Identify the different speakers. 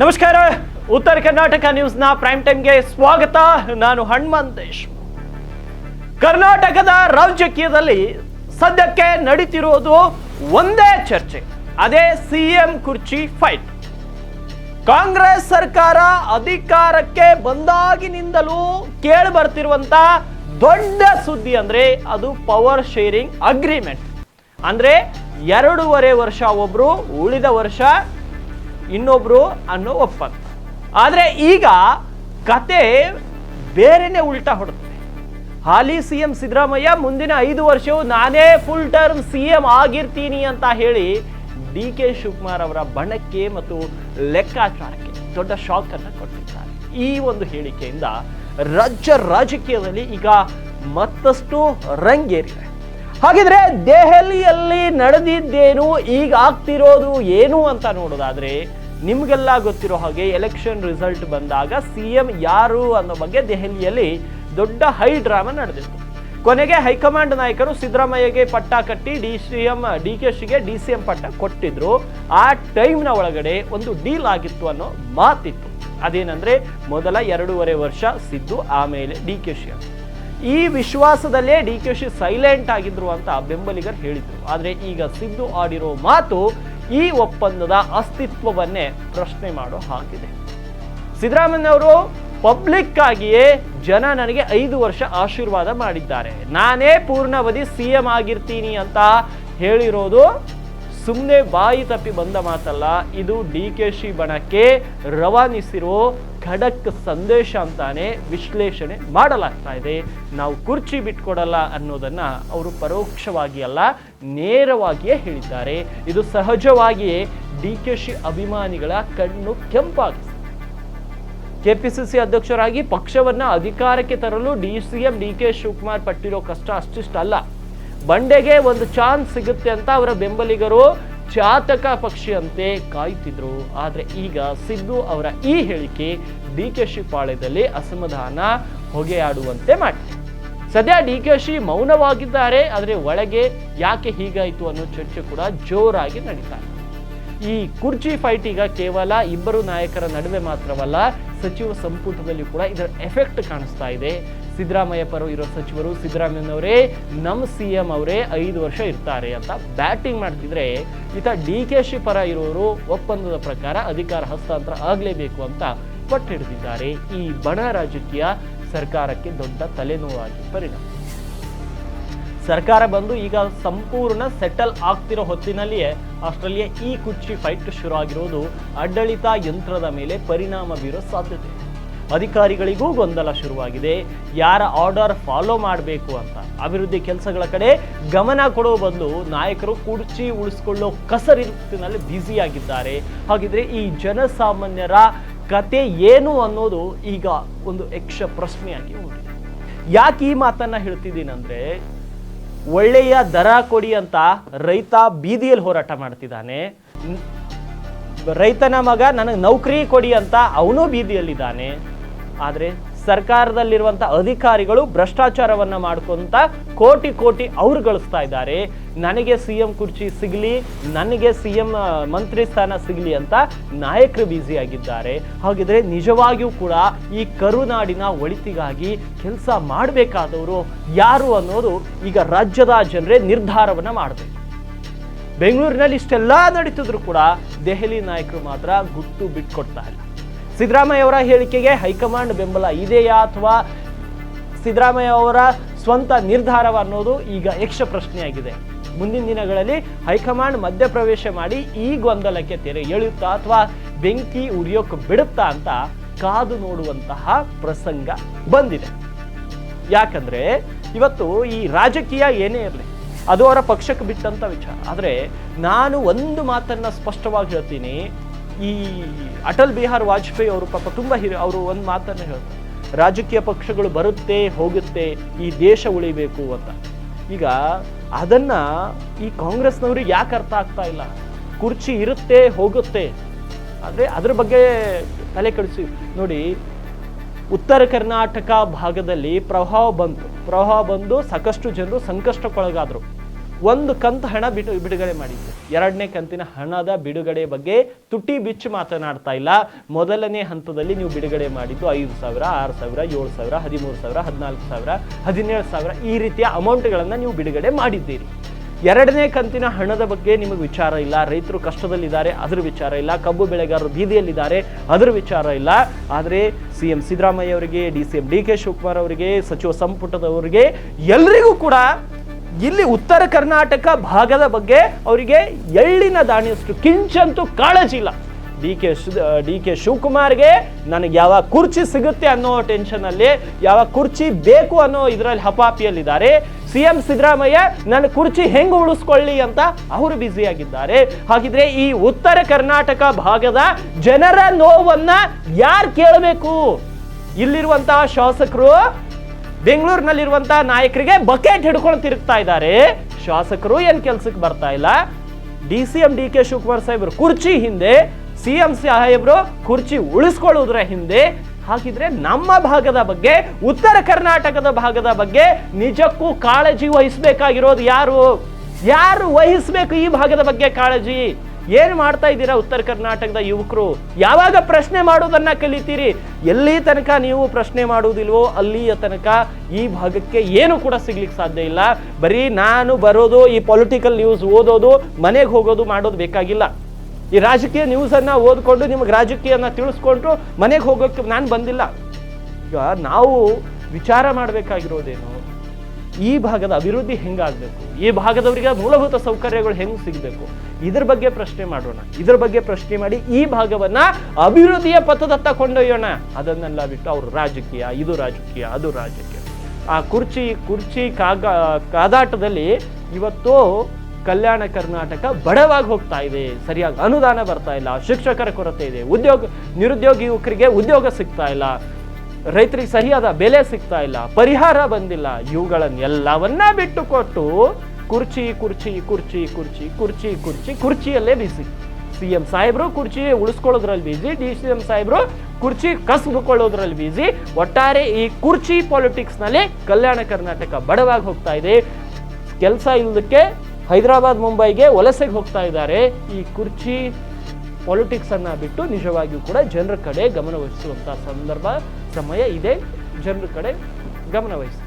Speaker 1: ನಮಸ್ಕಾರ. ಉತ್ತರ ಕರ್ನಾಟಕ ನ್ಯೂಸ್ನ ಪ್ರೈಮ್ ಟೈಮ್ಗೆ ಸ್ವಾಗತ. ನಾನು ಹನುಮಂತೇಶ್ ಕರ್ನಾಟಕದ ರಾಜಕೀಯದಲ್ಲಿ ಸದ್ಯಕ್ಕೆ ನಡೀತಿರುವುದು ಒಂದೇ ಚರ್ಚೆ. ಅದೇ ಸಿಎಂ ಕುರ್ಚಿ ಫೈಟ್ ಕಾಂಗ್ರೆಸ್ ಸರ್ಕಾರ ಅಧಿಕಾರಕ್ಕೆ ಬಂದಾಗಿನಿಂದಲೂ ಕೇಳಿ ಬರ್ತಿರುವಂತ ದೊಡ್ಡ ಸುದ್ದಿ ಅಂದ್ರೆ ಅದು ಪವರ್ ಶೇರಿಂಗ್ ಅಗ್ರಿಮೆಂಟ್ ಅಂದ್ರೆ ಎರಡೂವರೆ ವರ್ಷ ಒಬ್ರು ಉಳಿದ ವರ್ಷ ಇನ್ನೊಬ್ರು ಅನ್ನೋ ಒಪ್ಪಂದ. ಆದರೆ ಈಗ ಕತೆ ಬೇರೆನೆ ಉಲ್ಟಾ ಹೊಡುತ್ತೆ ಹಾಲಿ ಸಿ ಎಂ ಸಿದ್ದರಾಮಯ್ಯ ಮುಂದಿನ ಐದು ವರ್ಷವು ನಾನೇ ಫುಲ್ ಟರ್ಮ್ ಸಿ ಎಂ ಆಗಿರ್ತೀನಿ ಅಂತ ಹೇಳಿ ಡಿ ಕೆ ಶಿವಕುಮಾರ್ ಅವರ ಬಣಕ್ಕೆ ಮತ್ತು ಲೆಕ್ಕಾಚಾರಕ್ಕೆ ದೊಡ್ಡ ಶಾಕ್ ಅನ್ನು ಕೊಟ್ಟಿದ್ದಾರೆ. ಈ ಒಂದು ಹೇಳಿಕೆಯಿಂದ ರಾಜ್ಯ ರಾಜಕೀಯದಲ್ಲಿ ಈಗ ಮತ್ತಷ್ಟು ರಂಗೇರಿದೆ. ಹಾಗಿದ್ರೆ ದೆಹಲಿಯಲ್ಲಿ ನಡೆದಿದ್ದೇನು, ಈಗ ಆಗ್ತಿರೋದು ಏನು ಅಂತ ನೋಡೋದಾದ್ರೆ ನಿಮ್ಗೆಲ್ಲ ಗೊತ್ತಿರೋ ಹಾಗೆ ಎಲೆಕ್ಷನ್ ರಿಸಲ್ಟ್ ಬಂದಾಗ ಸಿ ಎಂ ಯಾರು ಅನ್ನೋ ಬಗ್ಗೆ ದೆಹಲಿಯಲ್ಲಿ ದೊಡ್ಡ ಹೈ ಡ್ರಾಮಾ ನಡೆದಿತ್ತು. ಕೊನೆಗೆ ಹೈಕಮಾಂಡ್ ನಾಯಕರು ಸಿದ್ದರಾಮಯ್ಯಗೆ ಪಟ್ಟ ಕಟ್ಟಿ D C M D K ಶಿಗೆ D C M ಪಟ್ಟ ಕೊಟ್ಟಿದ್ರು. ಆ ಟೈಮ್ನ ಒಳಗಡೆ ಒಂದು ಡೀಲ್ ಆಗಿತ್ತು ಅನ್ನೋ ಮಾತಿತ್ತು. ಅದೇನಂದ್ರೆ ಮೊದಲ ಎರಡೂವರೆ ವರ್ಷ ಸಿದ್ದು, ಆಮೇಲೆ ಡಿ ಕೆ ಶಿ ಈ ವಿಶ್ವಾಸದಲ್ಲೇ ಡಿ ಕೆ ಶಿ ಸೈಲೆಂಟ್ ಆಗಿದ್ರು ಅಂತ ಬೆಂಬಲಿಗರು ಹೇಳಿದ್ರು. ಆದ್ರೆ ಈಗ ಸಿದ್ದು ಆಡಿರೋ ಮಾತು ಈ ಒಪ್ಪಂದದ ಅಸ್ತಿತ್ವವನ್ನೇ ಪ್ರಶ್ನೆ ಮಾಡೋ ಹಾಗಿದೆ. ಸಿದ್ದರಾಮಯ್ಯನವರು ಪಬ್ಲಿಕ್ ಆಗಿಯೇ ಜನ ನನಗೆ ಐದು ವರ್ಷ ಆಶೀರ್ವಾದ ಮಾಡಿದ್ದಾರೆ. ನಾನೇ ಪೂರ್ಣಾವಧಿ ಸಿ ಎಂ ಆಗಿರ್ತೀನಿ ಅಂತ ಹೇಳಿರೋದು ಸುಮ್ಮನೆ ಬಾಯಿ ತಪ್ಪಿ ಬಂದ ಮಾತಲ್ಲ, ಇದು ಡಿ ಕೆ ಶಿ ಬಣಕ್ಕೆ ರವಾನಿಸಿರೋ ಖಡಕ್ ಸಂದೇಶ ಅಂತಾನೆ ವಿಶ್ಲೇಷಣೆ ಮಾಡಲಾಗ್ತಾ ಇದೆ. ನಾವು ಕುರ್ಚಿ ಬಿಟ್ಕೊಡಲ್ಲ ಅನ್ನೋದನ್ನ ಅವರು ಪರೋಕ್ಷವಾಗಿ ಅಲ್ಲ, ನೇರವಾಗಿಯೇ ಹೇಳಿದ್ದಾರೆ. ಇದು ಸಹಜವಾಗಿಯೇ ಡಿ ಕೆ ಶಿ ಅಭಿಮಾನಿಗಳ ಕಣ್ಣು ಕೆಂಪಾಗಿದೆ ಕೆಪಿಸಿಸಿ ಅಧ್ಯಕ್ಷರಾಗಿ ಪಕ್ಷವನ್ನ ಅಧಿಕಾರಕ್ಕೆ ತರಲು D C M, D K Shivakumar ಪಟ್ಟಿರೋ ಕಷ್ಟ ಅಷ್ಟಿಷ್ಟಲ್ಲ. ಬಂಡೆಗೆ ಒಂದು ಚಾನ್ಸ್ ಸಿಗುತ್ತೆ ಅಂತ ಅವರ ಬೆಂಬಲಿಗರು ಚಾತಕ ಪಕ್ಷಿಯಂತೆ ಕಾಯ್ತಿದ್ರು. ಆದರೆ ಈಗ ಸಿದ್ದು ಅವರ ಈ ಹೇಳಿಕೆ ಡಿ ಕೆ ಶಿ ಪಾಳ್ಯದಲ್ಲಿ ಅಸಮಾಧಾನ ಹೊಗೆಯಾಡುವಂತೆ ಮಾಡಿದೆ. ಸದ್ಯ ಡಿ ಕೆ ಶಿ ಮೌನವಾಗಿದ್ದಾರೆ, ಆದರೆ ಒಳಗೆ ಯಾಕೆ ಹೀಗಾಯಿತು ಅನ್ನೋ ಚರ್ಚೆ ಕೂಡ ಜೋರಾಗಿ ನಡೀತಾ ಈ ಕುರ್ಚಿ ಫೈಟ್ ಈಗ ಕೇವಲ ಇಬ್ಬರು ನಾಯಕರ ನಡುವೆ ಮಾತ್ರವಲ್ಲ, ಸಚಿವ ಸಂಪುಟದಲ್ಲಿ ಕೂಡ ಇದರ ಎಫೆಕ್ಟ್ ಕಾಣಿಸ್ತಾ ಇದೆ. ಸಿದ್ದರಾಮಯ್ಯ ಪರ ಇರೋ ಸಚಿವರು ಸಿದ್ದರಾಮಯ್ಯನವರೇ ನಮ್ಮ ಸಿ ಎಂ ಅವರೇ ಐದು ವರ್ಷ ಇರ್ತಾರೆ ಅಂತ ಬ್ಯಾಟಿಂಗ್ ಮಾಡ್ತಿದ್ರೆ ಈತ ಡಿ ಕೆ ಶಿ ಪರ ಇರೋರು ಒಪ್ಪಂದದ ಪ್ರಕಾರ ಅಧಿಕಾರ ಹಸ್ತಾಂತರ ಆಗಲೇಬೇಕು ಅಂತ ಪಟ್ಟು ಹಿಡಿದಿದ್ದಾರೆ ಈ ಬಣ ರಾಜಕೀಯ ಸರ್ಕಾರಕ್ಕೆ ದೊಡ್ಡ ತಲೆನೋವಾಗಿ ಪರಿಣಾಮ ಸರ್ಕಾರ ಬಂದು ಈಗ ಸಂಪೂರ್ಣ ಸೆಟಲ್ ಆಗ್ತಿರೋ ಹೊತ್ತಿನಲ್ಲಿಯೇ ಆಸ್ಟ್ರೇಲಿಯಾ ಈ ಕುಚ್ಚಿ ಫೈಟ್ ಶುರು ಆಗಿರೋದು ಆಡಳಿತ ಯಂತ್ರದ ಮೇಲೆ ಪರಿಣಾಮ ಬೀರೋ ಸಾಧ್ಯತೆ. ಅಧಿಕಾರಿಗಳಿಗೂ ಗೊಂದಲ ಶುರುವಾಗಿದೆ. ಯಾರ ಆರ್ಡರ್ ಫಾಲೋ ಮಾಡಬೇಕು ಅಂತ. ಅಭಿವೃದ್ಧಿ ಕೆಲಸಗಳ ಕಡೆ ಗಮನ ಕೊಡೋ ಬದಲು ನಾಯಕರು ಕುರ್ಚಿ ಉಳಿಸ್ಕೊಳ್ಳೋ ಕಸರಿನಲ್ಲಿ ಬ್ಯುಸಿಯಾಗಿದ್ದಾರೆ ಹಾಗಿದ್ರೆ ಈ ಜನಸಾಮಾನ್ಯರ ಕತೆ ಏನು ಅನ್ನೋದು ಈಗ ಒಂದು ಯಕ್ಷ ಪ್ರಶ್ನೆಯಾಗಿ ಉಂಟು ಯಾಕೆ ಈ ಮಾತನ್ನ ಹೇಳ್ತಿದ್ದೀನಂದ್ರೆ, ಒಳ್ಳೆಯ ದರ ಕೊಡಿ ಅಂತ ರೈತ ಬೀದಿಯಲ್ಲಿ ಹೋರಾಟ ಮಾಡ್ತಿದ್ದಾನೆ. ರೈತನ ಮಗ ನನಗೆ ನೌಕರಿ ಕೊಡಿ ಅಂತ ಅವನು ಬೀದಿಯಲ್ಲಿದ್ದಾನೆ. ಆದರೆ ಸರ್ಕಾರದಲ್ಲಿರುವಂಥ ಅಧಿಕಾರಿಗಳು ಭ್ರಷ್ಟಾಚಾರವನ್ನು ಮಾಡ್ಕೊಂತ ಕೋಟಿ ಕೋಟಿ ಅವ್ರು ಗಳಿಸ್ತಾ ಇದ್ದಾರೆ. ನನಗೆ ಸಿ ಎಂ ಕುರ್ಚಿ ಸಿಗಲಿ, ನನಗೆ ಸಿ ಎಂ ಮಂತ್ರಿ ಸ್ಥಾನ ಸಿಗಲಿ ಅಂತ ನಾಯಕರು ಬ್ಯುಸಿಯಾಗಿದ್ದಾರೆ ಹಾಗಿದ್ರೆ ನಿಜವಾಗಿಯೂ ಕೂಡ ಈ ಕರುನಾಡಿನ ಒಳಿತಿಗಾಗಿ ಕೆಲಸ ಮಾಡಬೇಕಾದವರು ಯಾರು ಅನ್ನೋದು ಈಗ ರಾಜ್ಯದ ಜನರೇ ನಿರ್ಧಾರವನ್ನು ಮಾಡಬೇಕು. ಬೆಂಗಳೂರಿನಲ್ಲಿ ಇಷ್ಟೆಲ್ಲ ನಡೀತಿದ್ರು ಕೂಡ ದೆಹಲಿ ನಾಯಕರು ಮಾತ್ರ ಗುಟ್ಟು ಬಿಟ್ಕೊಡ್ತಾ ಇಲ್ಲ. ಸಿದ್ದರಾಮಯ್ಯ ಅವರ ಹೇಳಿಕೆಗೆ ಹೈಕಮಾಂಡ್ ಬೆಂಬಲ ಇದೆಯಾ ಅಥವಾ ಸಿದ್ದರಾಮಯ್ಯ ಅವರ ಸ್ವಂತ ನಿರ್ಧಾರವ ಅನ್ನೋದು ಈಗ ಯಕ್ಷ ಪ್ರಶ್ನೆಯಾಗಿದೆ. ಮುಂದಿನ ದಿನಗಳಲ್ಲಿ ಹೈಕಮಾಂಡ್ ಮಧ್ಯಪ್ರವೇಶ ಮಾಡಿ ಈ ಗೊಂದಲಕ್ಕೆ ತೆರೆ ಎಳೆಯುತ್ತಾ ಅಥವಾ ಬೆಂಕಿ ಉರಿಯೋಕೆ ಬಿಡುತ್ತಾ ಅಂತ ಕಾದು ನೋಡುವಂತಹ ಪ್ರಸಂಗ ಬಂದಿದೆ. ಯಾಕಂದ್ರೆ ಇವತ್ತು ಈ ರಾಜಕೀಯ ಏನೇ ಇರಲಿ, ಅದು ಅವರ ಪಕ್ಷಕ್ಕೆ ಬಿಟ್ಟಂತ ವಿಚಾರ. ಆದರೆ ನಾನು ಒಂದು ಮಾತನ್ನ ಸ್ಪಷ್ಟವಾಗಿ ಹೇಳ್ತೀನಿ ಈ ಅಟಲ್ ಬಿಹಾರ್ ವಾಜಪೇಯಿ ಅವರು ಪಾಪ ತುಂಬ ಹಿರಿ ಅವರು ಒಂದು ಮಾತನ್ನು ಹೇಳ್ತಾರೆ. ರಾಜಕೀಯ ಪಕ್ಷಗಳು ಬರುತ್ತೆ, ಹೋಗುತ್ತೆ, ಈ ದೇಶ ಉಳಿಬೇಕು ಅಂತ. ಈಗ ಅದನ್ನು ಈ ಕಾಂಗ್ರೆಸ್ನವ್ರಿಗೆ ಯಾಕೆ ಅರ್ಥ ಆಗ್ತಾ ಇಲ್ಲ? ಕುರ್ಚಿ ಇರುತ್ತೆ, ಹೋಗುತ್ತೆ. ಆದರೆ ಅದ್ರ ಬಗ್ಗೆ ತಲೆ ಕೆಡಿಸಿ. ನೋಡಿ, ಉತ್ತರ ಕರ್ನಾಟಕ ಭಾಗದಲ್ಲಿ ಪ್ರವಾಹ ಬಂತು. ಪ್ರವಾಹ ಬಂದು ಸಾಕಷ್ಟು ಜನರು ಸಂಕಷ್ಟಕ್ಕೊಳಗಾದರು. ಒಂದು ಕಂತು ಹಣ ಬಿಡು, ಬಿಡುಗಡೆ ಮಾಡಿದ್ದೆ. ಎರಡನೇ ಕಂತಿನ ಹಣದ ಬಿಡುಗಡೆ ಬಗ್ಗೆ ತುಟಿ ಬಿಚ್ಚು ಮಾತನಾಡ್ತಾ ಇಲ್ಲ. ಮೊದಲನೇ ಹಂತದಲ್ಲಿ ನೀವು ಬಿಡುಗಡೆ ಮಾಡಿದ್ದು ಐದು ಸಾವಿರ, ಆರು ಸಾವಿರ, ಏಳು ಸಾವಿರ, ಹದಿಮೂರು ಸಾವಿರ, ಹದಿನಾಲ್ಕು ಸಾವಿರ, ಹದಿನೇಳು ಸಾವಿರ ಈ ರೀತಿಯ ಅಮೌಂಟ್ಗಳನ್ನು ನೀವು ಬಿಡುಗಡೆ ಮಾಡಿದ್ದೀರಿ. ಎರಡನೇ ಕಂತಿನ ಹಣದ ಬಗ್ಗೆ ನಿಮಗೆ ವಿಚಾರ ಇಲ್ಲ. ರೈತರು ಕಷ್ಟದಲ್ಲಿದ್ದಾರೆ, ಅದರ ವಿಚಾರ ಇಲ್ಲ. ಕಬ್ಬು ಬೆಳೆಗಾರರು ಬೀದಿಯಲ್ಲಿದ್ದಾರೆ, ಅದರ ವಿಚಾರ ಇಲ್ಲ. ಆದರೆ ಸಿ ಎಂ ಸಿದ್ದರಾಮಯ್ಯ ಅವರಿಗೆ, D C M D K Shivakumar ಅವರಿಗೆ, ಸಚಿವ ಸಂಪುಟದವರಿಗೆ ಎಲ್ಲರಿಗೂ ಕೂಡ ಇಲ್ಲಿ ಉತ್ತರ ಕರ್ನಾಟಕ ಭಾಗದ ಬಗ್ಗೆ ಅವರಿಗೆ ಎಳ್ಳಿನ ದಾಣಿಯಷ್ಟು ಕಿಂಚಂತೂ ಕಾಳಜಿ ಇಲ್ಲ. ಡಿ ಕೆ ಡಿ ಕೆ ಶಿವಕುಮಾರ್ಗೆ ನನಗೆ ಯಾವ ಕುರ್ಚಿ ಸಿಗುತ್ತೆ ಅನ್ನೋ ಟೆನ್ಷನಲ್ಲಿ ಯಾವ ಕುರ್ಚಿ ಬೇಕು ಅನ್ನೋ ಇದರಲ್ಲಿ ಹಪಾಪಿಯಲ್ಲಿದ್ದಾರೆ. ಸಿ ಎಂ ಸಿದ್ದರಾಮಯ್ಯ, ನನ್ನ ಕುರ್ಚಿ ಹೆಂಗೆ ಉಳಿಸ್ಕೊಳ್ಳಿ ಅಂತ ಅವರು ಬ್ಯುಸಿಯಾಗಿದ್ದಾರೆ ಹಾಗಿದ್ರೆ ಈ ಉತ್ತರ ಕರ್ನಾಟಕ ಭಾಗದ ಜನರ ನೋವನ್ನ ಯಾರು ಕೇಳಬೇಕು? ಇಲ್ಲಿರುವಂತಹ ಶಾಸಕರು ಬೆಂಗಳೂರಿನಲ್ಲಿರುವಂತಹ ನಾಯಕರಿಗೆ ಬಕೆಟ್ ಹಿಡ್ಕೊಂಡು ತಿರುಗ್ತಾ ಇದ್ದಾರೆ. ಶಾಸಕರು ಏನ್ ಕೆಲ್ಸಕ್ಕೆ ಬರ್ತಾ ಇಲ್ಲ. D C M D K Shivakumar ಸಾಹೇಬ್ರು ಕುರ್ಚಿ ಹಿಂದೆ, ಸಿ ಎಂ ಸಾಹೇಬ್ರು ಕುರ್ಚಿ ಉಳಿಸ್ಕೊಳ್ಳೋದ್ರ ಹಿಂದೆ. ಹಾಗಿದ್ರೆ ನಮ್ಮ ಭಾಗದ ಬಗ್ಗೆ, ಉತ್ತರ ಕರ್ನಾಟಕದ ಭಾಗದ ಬಗ್ಗೆ ನಿಜಕ್ಕೂ ಕಾಳಜಿ ವಹಿಸ್ಬೇಕಾಗಿರೋದು ಯಾರು? ಯಾರು ವಹಿಸಬೇಕು ಈ ಭಾಗದ ಬಗ್ಗೆ ಕಾಳಜಿ? ಏನ್ ಮಾಡ್ತಾ ಇದ್ದೀರಾ ಉತ್ತರ ಕರ್ನಾಟಕದ ಯುವಕರು? ಯಾವಾಗ ಪ್ರಶ್ನೆ ಮಾಡೋದನ್ನ ಕಲಿತೀರಿ? ಎಲ್ಲಿ ತನಕ ನೀವು ಪ್ರಶ್ನೆ ಮಾಡುವುದಿಲ್ವೋ ಅಲ್ಲಿಯ ತನಕ ಈ ಭಾಗಕ್ಕೆ ಏನು ಕೂಡ ಸಿಗ್ಲಿಕ್ಕೆ ಸಾಧ್ಯ ಇಲ್ಲ. ಬರೀ ನಾನು ಬರೋದು, ಈ ಪೊಲಿಟಿಕಲ್ ನ್ಯೂಸ್ ಓದೋದು, ಮನೆಗೆ ಹೋಗೋದು ಮಾಡೋದು ಬೇಕಾಗಿಲ್ಲ. ಈ ರಾಜಕೀಯ ನ್ಯೂಸ್ ಅನ್ನ ಓದ್ಕೊಂಡು ನಿಮಗೆ ರಾಜಕೀಯನ ತಿಳಿಸ್ಕೊಂಡ್ರು ಮನೆಗೆ ಹೋಗೋಕೆ ನಾನು ಬಂದಿಲ್ಲ. ಈಗ ನಾವು ವಿಚಾರ ಮಾಡಬೇಕಾಗಿರೋದೇನು? ಈ ಭಾಗದ ಅಭಿವೃದ್ಧಿ ಹೆಂಗಾಗಬೇಕು? ಈ ಭಾಗದವರಿಗೆ ಮೂಲಭೂತ ಸೌಕರ್ಯಗಳು ಹೆಂಗ್ ಸಿಗಬೇಕು? ಇದ್ರ ಬಗ್ಗೆ ಪ್ರಶ್ನೆ ಮಾಡೋಣ. ಇದ್ರ ಬಗ್ಗೆ ಪ್ರಶ್ನೆ ಮಾಡಿ ಈ ಭಾಗವನ್ನ ಅಭಿವೃದ್ಧಿಯ ಪಥದತ್ತ ಕೊಂಡೊಯ್ಯೋಣ. ಅದನ್ನೆಲ್ಲ ಬಿಟ್ಟು ಅವರು ರಾಜಕೀಯ, ಇದು ರಾಜಕೀಯ, ಅದು ರಾಜಕೀಯ. ಆ ಕುರ್ಚಿ ಕುರ್ಚಿ ಕಾಗ, ಕಾದಾಟದಲ್ಲಿ ಇವತ್ತು ಕಲ್ಯಾಣ ಕರ್ನಾಟಕ ಬಡವಾಗಿ ಹೋಗ್ತಾ ಇದೆ. ಸರಿಯಾಗಿ ಅನುದಾನ ಬರ್ತಾ ಇಲ್ಲ, ಶಿಕ್ಷಕರ ಕೊರತೆ ಇದೆ, ಉದ್ಯೋಗ ನಿರುದ್ಯೋಗಿ ಯುವಕರಿಗೆ ಉದ್ಯೋಗ ಸಿಗ್ತಾ ಇಲ್ಲ. ರೈತರಿಗೆ ಸರಿಯಾದ ಬೆಲೆ ಸಿಗ್ತಾ ಇಲ್ಲ, ಪರಿಹಾರ ಬಂದಿಲ್ಲ. ಇವುಗಳನ್ನೆಲ್ಲವನ್ನ ಬಿಟ್ಟುಕೊಟ್ಟು ಕುರ್ಚಿ ಕುರ್ಚಿ ಕುರ್ಚಿ ಕುರ್ಚಿ ಕುರ್ಚಿ ಕುರ್ಚಿ, ಕುರ್ಚಿಯಲ್ಲೇ ಬಿಸಿ. ಸಿ ಎಂ ಸಾಹೇಬ್ರು ಕುರ್ಚಿ ಉಳಿಸ್ಕೊಳ್ಳೋದ್ರಲ್ಲಿ ಬಿಸಿ, ಡಿ ಸಿ ಎಂ ಸಾಹೇಬ್ರು ಕುರ್ಚಿ ಕಸ್ಬುಕೊಳ್ಳೋದ್ರಲ್ಲಿ ಬಿಸಿ. ಒಟ್ಟಾರೆ ಈ ಕುರ್ಚಿ ಪಾಲಿಟಿಕ್ಸ್ನಲ್ಲಿ ಕಲ್ಯಾಣ ಕರ್ನಾಟಕ ಬಡವಾಗಿ ಹೋಗ್ತಾ ಇದೆ. ಕೆಲಸ ಇಲ್ಲದಕ್ಕೆ ಹೈದರಾಬಾದ್, ಮುಂಬೈಗೆ ವಲಸೆಗೆ ಹೋಗ್ತಾ ಇದ್ದಾರೆ. ಈ ಕುರ್ಚಿ ಪಾಲಿಟಿಕ್ಸನ್ನು ಬಿಟ್ಟು ನಿಜವಾಗಿಯೂ ಕೂಡ ಜನರ ಕಡೆ ಗಮನವಹಿಸುವಂಥ ಸಂದರ್ಭ ಸಮಯ ಇದೆ. ಜನರ ಕಡೆ ಗಮನ ವಹಿಸಿ.